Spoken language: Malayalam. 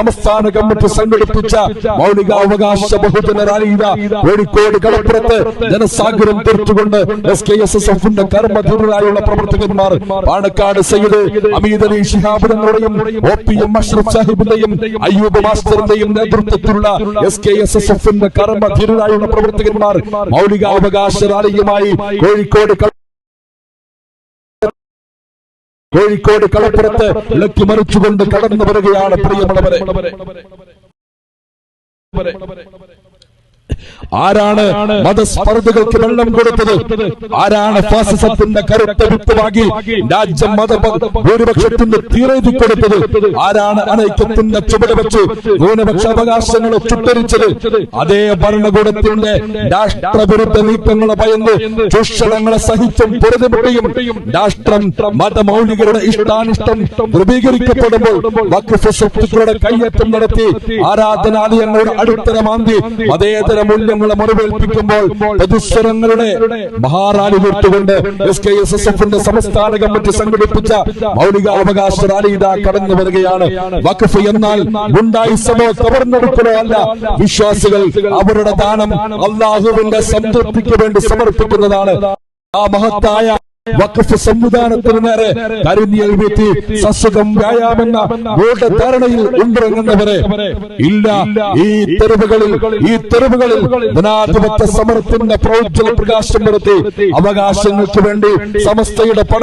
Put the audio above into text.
സംസ്ഥാന കമ്മിറ്റി സംഘടിപ്പിച്ച മൗലികാവകാശ ബഹുജന റാലിത കോഴിക്കോട് കടപ്പുറത്ത് ജനസാഗരം തീർത്തുകൊണ്ട് എസ് കെ എസ് എസ് എഫിന്റെ കർമ്മധീരരായുള്ള പ്രവർത്തകന്മാർ പാണക്കാട് സയ്യിദ് അമീദ് അലി ശിഹാബിനെയും ഒ പി എം അഷ്റഫ് സാഹിബിന്റെയും അയ്യൂബ് മാസ്റ്ററിന്റെയും നേതൃത്വത്തിലുള്ള എസ് കെ എസ് എസ് എഫിന്റെ കർമ്മധീരരായുള്ള പ്രവർത്തകന്മാർ മൗലികാവകാശ റാലിയുമായി കോഴിക്കോട് കോഴിക്കോട് കളപ്പുറത്ത് ഇളക്കി മറിച്ചുകൊണ്ട് കടന്നു വരികയാണ് പ്രിയമുള്ളവരെ. ആരാണ് മതസ്പർദ്ധകൾക്ക് വെള്ളം കൊടുത്തത്? ആരാണ് ഫാസിസത്തിന്റെ കരുത്ത വിത്തുവാകി രാജ്യം മത ഭൂരിപക്ഷത്തിന്റെ തീരെഴുതി കൊടുത്തത്? ആരാണ് അനൈക്യത്തിന്റെ ചുവട് വെച്ച് ന്യൂനപക്ഷ അവകാശങ്ങളെ ചുട്ടരിച്ചത്? അതേ ഭരണകൂടത്തിന്റെ രാഷ്ട്രവിരുദ്ധ നീക്കങ്ങളെ ഭയന്ന് ചൂഷണങ്ങളെ സഹിച്ചും പൊറുതിമുട്ടിയും രാഷ്ട്രം മതമൗലികരുടെ ഇഷ്ടാനിഷ്ടം ധ്രുവീകരിക്കപ്പെടുമ്പോൾ വഖഫ് സ്വത്തുക്കളുടെ കയ്യേറ്റം നടത്തി ആരാധനാലയങ്ങളുടെ അടിത്തറ മാന്തി മതേതര മൂല്യങ്ങളെ മറുപേൽപ്പിക്കുമ്പോൾ പ്രതിസ്വരങ്ങളുടെ മഹാറാലി തീർത്തുകൊണ്ട് എസ് കെ എസ് എസ് എഫിന്റെ സംസ്ഥാന കമ്മിറ്റി സംഘടിപ്പിച്ച മൗലികാവകാശ റാലി ഇതാ കടന്നു വരികയാണ്. വഖഫ് എന്നാൽ ഗുണ്ടായിസമോ കവർന്നെടുക്കലോ അല്ല. വിശ്വാസികൾ അവരുടെ ദാനം അള്ളാഹുവിന്റെ സംതൃപ്തിക്ക് വേണ്ടി സമർപ്പിക്കുന്നതാണ്. ആ മഹത്തായ വഖഫ് സംവിധാനത്തിന് നേരെ കരുനിയൽ വീട്ടി സസുഖം വ്യായാമെന്ന ധാരണയിൽ ഉണ്ടിറങ്ങുന്നവരെ. ഇല്ല ഈ തെരുവുകളിൽ ഈ തെരുവുകളിൽ ജനാധിപത്യ സമരത്തിന്റെ പ്രോജ്വല പ്രകാശം വരുത്തി. അവകാശങ്ങൾക്ക് വേണ്ടി സമസ്തയുടെ പട